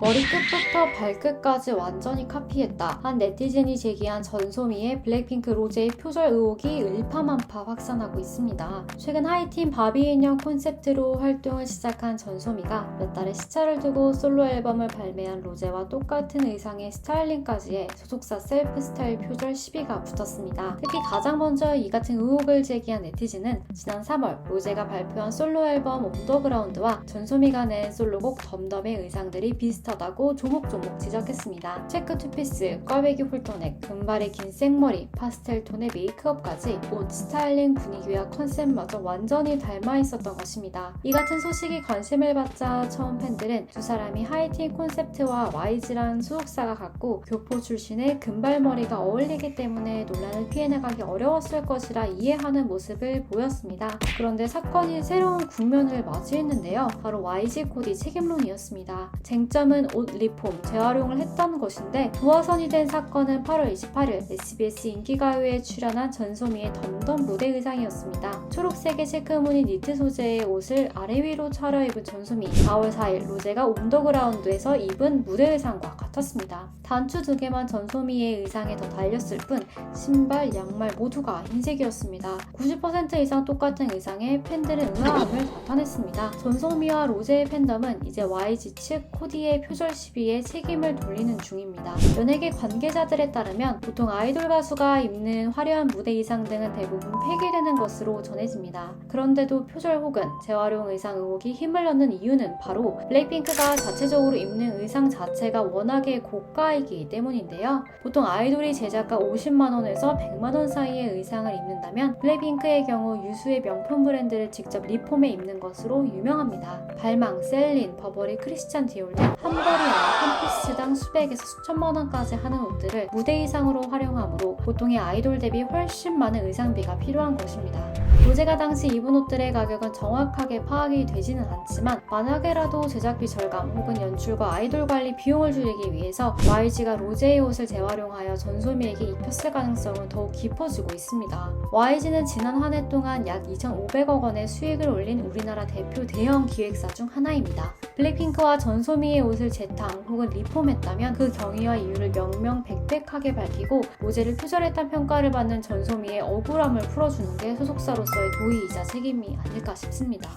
머리끝부터 발끝까지 완전히 카피했다. 한 네티즌이 제기한 전소미의 블랙핑크 로제의 표절 의혹이 일파만파 확산하고 있습니다. 최근 하이틴 바비 인형 콘셉트로 활동을 시작한 전소미가 몇 달의 시차를 두고 솔로 앨범을 발매한 로제와 똑같은 의상의 스타일링까지 해 소속사 셀프 스타일 표절 시비가 붙었습니다. 특히 가장 먼저 이 같은 의혹을 제기한 네티즌은 지난 3월 로제가 발표한 솔로 앨범 온더그라운드와 전소미가 낸 솔로곡 덤덤의 의상들이 비슷 하다고 조목조목 지적했습니다. 체크 투피스, 꽈배기 홀터넥, 금발의 긴 생머리, 파스텔 톤의 메이크업까지 옷, 스타일링 분위기와 컨셉마저 완전히 닮아 있었던 것입니다. 이 같은 소식이 관심을 받자 처음 팬들은 두 사람이 하이틴 콘셉트와 YG란 소속사가 같고 교포 출신의 금발머리가 어울리기 때문에 논란을 피해나가기 어려웠을 것이라 이해하는 모습을 보였습니다. 그런데 사건이 새로운 국면을 맞이했는데요. 바로 YG 코디 책임론이었습니다. 쟁점은 옷 리폼, 재활용을 했던 것인데 도화선이 된 사건은 8월 28일 SBS 인기가요에 출연한 전소미의 덤덤 무대 의상이었습니다. 초록색의 체크무늬 니트 소재의 옷을 아래 위로 차려입은 전소미 4월 4일 로제가 온더그라운드에서 입은 무대 의상과 같았습니다. 단추 두 개만 전소미의 의상에 더 달렸을 뿐 신발, 양말 모두가 흰색이었습니다. 90% 이상 똑같은 의상에 팬들은 의아함을 나타냈습니다. 전소미와 로제의 팬덤은 이제 YG 측 코디의 표절 시비에 책임을 돌리는 중입니다. 연예계 관계자들에 따르면 보통 아이돌 가수가 입는 화려한 무대 의상 등은 대부분 폐기되는 것으로 전해집니다. 그런데도 표절 혹은 재활용 의상 의혹이 힘을 얻는 이유는 바로 블랙핑크가 자체적으로 입는 의상 자체가 워낙에 고가이기 때문인데요. 보통 아이돌이 제작가 50만원에서 100만원 사이의 의상을 입는다면 블랙핑크의 경우 유수의 명품 브랜드를 직접 리폼해 입는 것으로 유명합니다. 발망, 셀린, 버버리, 크리스찬 디올 등한 벌이 아니라 한 피스당 수백에서 수천만 원까지 하는 옷들을 무대 의상으로 활용하므로 보통의 아이돌 대비 훨씬 많은 의상비가 필요한 것입니다. 로제가 당시 입은 옷들의 가격은 정확하게 파악이 되지는 않지만 만약에라도 제작비 절감 혹은 연출과 아이돌 관리 비용을 줄이기 위해서 YG가 로제의 옷을 재활용하여 전소미에게 입혔을 가능성은 더욱 깊어지고 있습니다. YG는 지난 한 해 동안 약 2,500억 원의 수익을 올린 우리나라 대표 대형 기획사 중 하나입니다. 블랙핑크와 전소미의 옷을 재탕 혹은 리폼했다면 그 경위와 이유를 명명백백하게 밝히고 로제를 표절했다는 평가를 받는 전소미의 억울함을 풀어주는 게 소속사로서의 도의이자 책임이 아닐까 싶습니다.